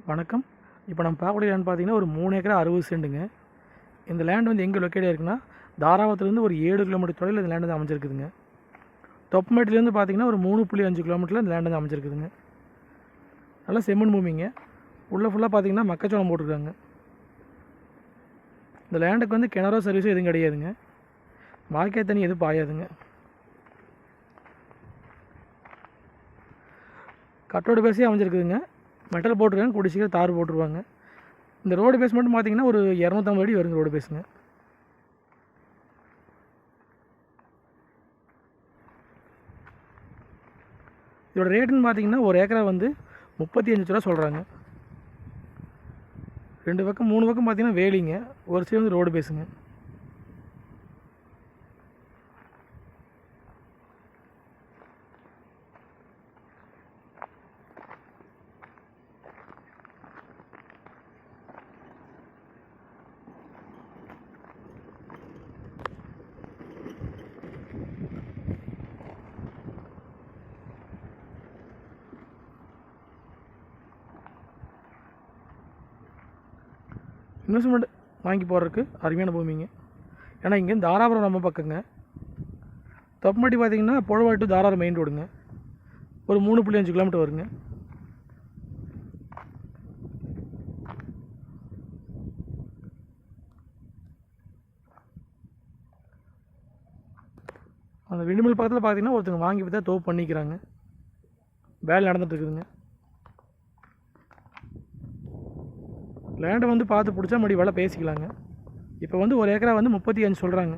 வணக்கம். இப்போ நம்ம பார்க்கக்கூடிய லேண்ட் பார்த்தீங்கன்னா ஒரு மூணு ஏக்கரா அறுபது சென்ட்டுங்க இந்த லேண்ட் வந்து எங்கே லொக்கேட் ஆயிருக்குன்னா தாராவத்துலேருந்து ஒரு ஏழு கிலோமீட்டர் தொலைவில் இந்த லேண்ட் வந்து அமைஞ்சிருக்குதுங்க. தொப்பமேட்டிலேருந்து பார்த்தீங்கன்னா ஒரு மூணு புள்ளி அஞ்சு கிலோமீட்டரில் இந்த லேண்ட் வந்து அமைஞ்சிருக்குதுங்க. நல்லா செம்மண் பூமிங்க. உள்ளே ஃபுல்லாக பார்த்தீங்கன்னா மக்காச்சோளம் போட்டிருக்காங்க. இந்த லேண்டுக்கு வந்து கிணறோ சர்வீஸும் எதுவும் கிடையாதுங்க. வாய்க்கால் தண்ணி எதுவும் பாயாதுங்க. கட்டோட பேசி அமைஞ்சிருக்குதுங்க. மெட்டல் போட்டிருக்காங்க கூடிய சீக்கிரம் தார் போட்டுருவாங்க இந்த ரோடு பேஸ் மட்டும் பார்த்தீங்கன்னா ஒரு இரநூத்தம்பது அடி வருங்க ரோடு பேஸுங்க இதோட ரேட்டுன்னு பார்த்தீங்கன்னா ஒரு ஏக்கரை வந்து முப்பத்தி அஞ்சு ரூபா சொல்கிறாங்க ரெண்டு பக்கம் மூணு பக்கம் பார்த்தீங்கன்னா வேலிங்க. ஒரு சைடு வந்து ரோடு பேஸுங்க இன்வெஸ்ட்மெண்ட் வாங்கி போடுறதுக்கு அருமையான பூமிங்க. ஏன்னா இங்கேருந்து தாராபுரம் நம்ம பக்கங்க. தொப்பமட்டி பார்த்தீங்கன்னா பொழவா டு தாராபுரம் மெயின் ரோடுங்க ஒரு மூணு புள்ளி அஞ்சு கிலோமீட்டர் வருங்க. அந்த விண்டுமில் பக்கத்தில் பார்த்தீங்கன்னா ஒருத்தங்க வாங்கி பார்த்தா தோப்பு பண்ணிக்கிறாங்க. வேலை நடந்துட்டு இருக்குதுங்க. லேண்டை வந்து பார்த்து பிடிச்சா மறுபடி விலை பேசிக்கலாங்க. இப்போ வந்து ஒரு ஏக்கரா வந்து முப்பத்தி அஞ்சு சொல்கிறாங்க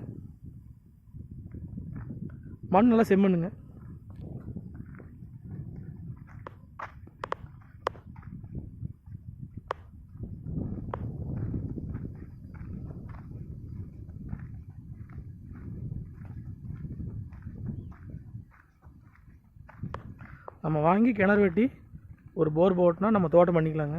மண் நல்லா செம்மண்ணுங்க நம்ம வாங்கி கிணறு வெட்டி ஒரு போர் போட்டுனா நம்ம தோட்டம் பண்ணிக்கலாங்க.